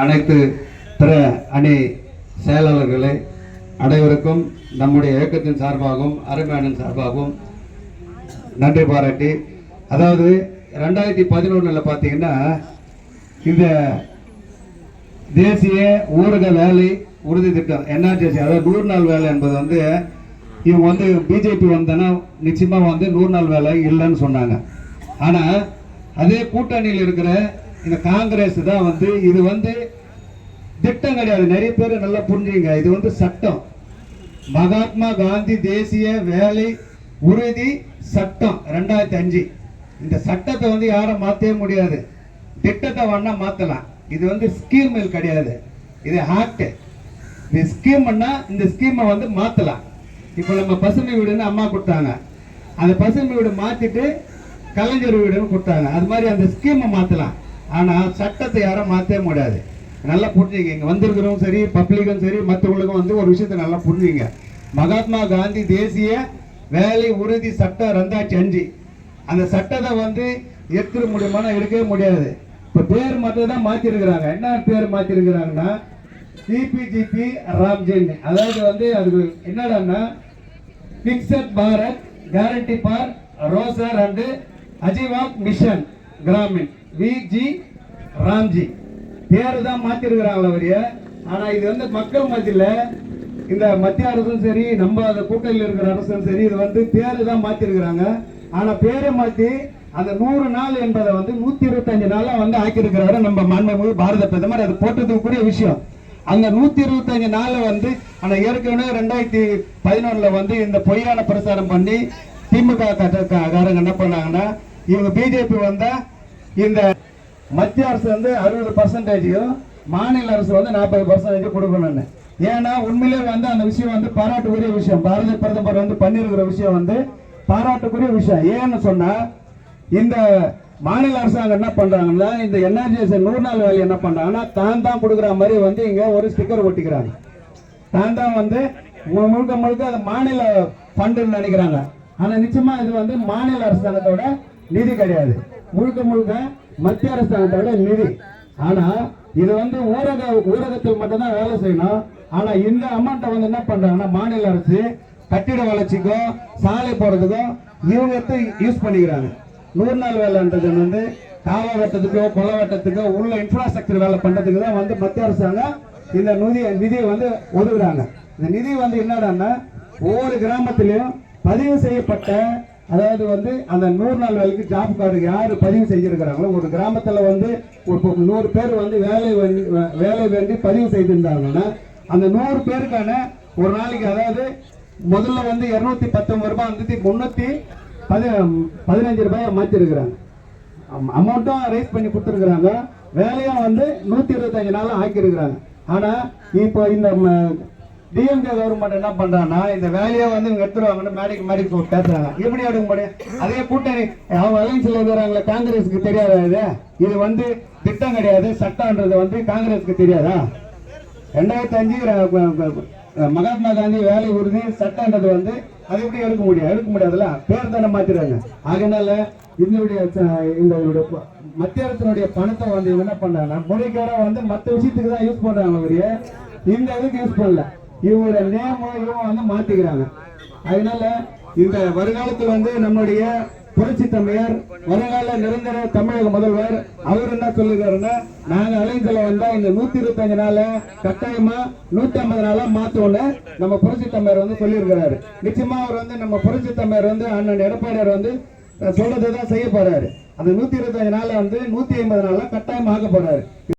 அனைத்து பிற அணி செயலாளர்களே அனைவருக்கும் நம்முடைய இயக்கத்தின் சார்பாகவும் அருமையானின் சார்பாகவும் நன்றி பாராட்டி அதாவது ரெண்டாயிரத்தி பதினொன்றில் பார்த்தீங்கன்னா இந்த தேசிய ஊரக வேலை உறுதி திட்டம் என்ஆர்டிசி அதாவது நூறு நாள் வேலை என்பது வந்து இவங்க வந்து பிஜேபி வந்தனா நிச்சயமாக வந்து நூறு நாள் வேலை இல்லைன்னு சொன்னாங்க. ஆனால் அதே கூட்டணியில் இருக்கிற இந்த காங்கிரஸ் தான் வந்து இது வந்து திட்டம் கிடையாது நிறைய பேர் நல்லா புரிஞ்சுங்க இது வந்து சட்டம். மகாத்மா காந்தி தேசிய வேலை உறுதி சட்டம் ரெண்டாயிரத்தி அஞ்சு இந்த சட்டத்தை வந்து யாரும் மாற்றவே முடியாது. திட்டத்தை வேணா மாற்றலாம் இது வந்து ஸ்கீம் கிடையாது. இது ஆக்ட் இது ஸ்கீம்னா இந்த ஸ்கீமை வந்து மாற்றலாம் இப்போ நம்ம பசுமை வீடுன்னு அம்மா கொடுத்தாங்க. அந்த பசுமை வீடு மாற்றிட்டு கலைஞர் வீடுன்னு கொடுத்தாங்க. அது மாதிரி அந்த ஸ்கீமை மாற்றலாம் ஆனால் சட்டத்தை யாரும் மாற்றவே முடியாது. நல்லா புரிஞ்சுங்க. இங்கே வந்திருக்கிறவங்க சரி பப்ளிக்கும் சரி மற்றவங்களுக்கும் வந்து ஒரு விஷயத்தை நல்லா புரிஞ்சுங்க. மகாத்மா காந்தி தேசிய வேலை உறுதி சட்டம் ரெண்டாயிரத்தி அஞ்சு. அந்த சட்டத்தை வந்து எடுத்துட முடியுமானா எடுக்கவே முடியாது. இப்போ பேர் மட்டும் தான் மாற்றிருக்கிறாங்க என்ன பேர் மாற்றிருக்கிறாங்கன்னா சிபிஜிபி ராம்ஜென் அதாவது வந்து அது என்னடான்னா Viksit Bharat guarantee for Rozgar and Ajeevika mission Gramin VG RAM G. பேரு தான் மாத்திருக்கிறாங்களா வரிய ஆனா இது வந்து மக்கள் மத்தியில் இந்த மத்திய அரசும் சரி நம்ம அந்த கூட்டணியில் இருக்கிற அரசும் சரி இது வந்து பேரு தான் மாத்திருக்கிறாங்க. ஆனா பேரை மாத்தி அந்த நூறு நாள் என்பதை வந்து நூத்தி இருபத்தஞ்சு நாளா வந்து ஆக்கியிருக்கிறாரு நம்ம மாண்புமிகு பாரத பிரதமர். அது போட்டதுக்குரிய விஷயம். அந்த நூத்தி இருபத்தஞ்சு நாள்ல வந்து ஆனா ஏற்கனவே ரெண்டாயிரத்தி பதினொன்னுல வந்து இந்த பொய்யான பிரச்சாரம் பண்ணி திமுக காரங்க என்ன பண்ணாங்கன்னா இவங்க பிஜேபி வந்தா இந்த மத்திய அரசு வந்து அறுபது பர்சன்டேஜையும் மாநில அரசு வந்து நாற்பது பர்சன்டேஜ் கொடுக்கணும்னு ஏன்னா உண்மையிலே வந்து அந்த விஷயம் வந்து பாராட்டுக்குரிய விஷயம். பாரத பிரதமர் வந்து பண்ணிருக்கிற விஷயம் வந்து பாராட்டுக்குரிய விஷயம். ஏன்னு சொன்னா இந்த மாநில அரசாங்கம் என்ன பண்றாங்கன்னா இந்த என்ஆர்ஜிஎஸ் நூறு நாள் வேலை என்ன பண்றாங்கன்னா தான் தான் கொடுக்குற மாதிரி வந்து இங்க ஒரு ஸ்டிக்கர் ஒட்டிக்கிறாங்க. தான் தான் வந்து முழுக்க முழுக்க அது மாநில ஃபண்டுன்னு நினைக்கிறாங்க. ஆனா நிச்சயமா இது வந்து மாநில அரசாங்கத்தோட நிதி கிடையாது. முழுக்க முழுக்க மத்திய அரசாங்கத்தோட நிதி. ஆனா இது வந்து ஊரக ஊரகத்தில் மட்டும்தான் வேலை செய்யணும். ஆனா இந்த அமௌண்ட்டை வந்து என்ன பண்றாங்கன்னா மாநில அரசு கட்டிட வளர்ச்சிக்கும் சாலை போடுறதுக்கும் இவங்க எடுத்து யூஸ் பண்ணிக்கிறாங்க. நூறு நாள் வேலைன்றது வந்து காவல் வெட்டத்துக்கோ கொலை வெட்டத்துக்கோ உள்ள இன்ஃப்ராஸ்ட்ரக்சர் வேலை பண்றதுக்கு தான் வந்து மத்திய அரசாங்கம் இந்த நிதி நிதியை வந்து ஒதுக்குறாங்க. இந்த நிதி வந்து என்னடான்னா ஒவ்வொரு கிராமத்திலையும் பதிவு செய்யப்பட்ட அதாவது வந்து அந்த நூறு நாள் வேலைக்கு ஜாப் கார்டு யார் பதிவு செஞ்சிருக்கிறாங்களோ ஒரு கிராமத்தில் வந்து ஒரு இப்போ நூறு பேர் வந்து வேலை வேண்டி வேலை வேண்டி பதிவு செய்திருந்தாங்கன்னா அந்த நூறு பேருக்கான ஒரு நாளைக்கு அதாவது முதல்ல வந்து இரநூத்தி பத்தொன்பது ரூபாய் வந்து முந்நூற்றி பதி பதினஞ்சு ரூபாயை மாற்றிருக்கிறாங்க அமௌண்ட்டும் ரைஸ் பண்ணி கொடுத்துருக்குறாங்க. வேலையும் வந்து நூற்றி இருபத்தஞ்சு நாள் ஆக்கியிருக்கிறாங்க. ஆனால் இப்போ இந்த டிஎம்கே கவர்மெண்ட் என்ன பண்றான்னா இந்த வேலையை வந்து இவங்க எடுத்துருவாங்கன்னு மேடைக்கு மேடைக்கு போட்டு பேசுறாங்க. எப்படி எடுக்க முடியும் அதே கூட்டணி அவங்க அலைன்ஸ்ல இருக்கிறாங்களே காங்கிரஸுக்கு தெரியாத இது? இது வந்து திட்டம் கிடையாது சட்டம்ன்றது வந்து காங்கிரஸுக்கு தெரியாதா? ரெண்டாயிரத்தி அஞ்சு மகாத்மா காந்தி வேலை உறுதி சட்டம்ன்றது வந்து அது எப்படி எடுக்க முடியாது எடுக்க முடியாதுல்ல? பேர் தானே மாத்திடுறாங்க. அதனால இதனுடைய இந்த மத்திய அரசினுடைய பணத்தை வந்து என்ன பண்றாங்கன்னா மொழிக்கார வந்து மற்ற விஷயத்துக்கு தான் யூஸ் பண்றாங்க இந்த இதுக்கு யூஸ் பண்ணல. இவங்க நேம் இவங்க வந்து மாத்திக்கிறாங்க. அதனால இந்த வருங்காலத்தில் வந்து நம்முடைய புரட்சி தமிழர் வருங்கால நிரந்தர தமிழக முதல்வர் அவர் என்ன சொல்லுகிறாருன்னா நாங்க அலைஞ்சல வந்தா இந்த நூத்தி இருபத்தஞ்சு நாள கட்டாயமா நூத்தி ஐம்பது நாளா மாத்தோன்னு நம்ம புரட்சி தமிழர் வந்து சொல்லியிருக்கிறாரு. நிச்சயமா அவர் வந்து நம்ம புரட்சி தமிழர் வந்து அண்ணன் எடப்பாடியார் வந்து சொல்றதுதான் செய்ய போறாரு. அந்த நூத்தி இருபத்தஞ்சு நாள வந்து நூத்தி ஐம்பது நாளா கட்டாயம் ஆக்க போறாரு.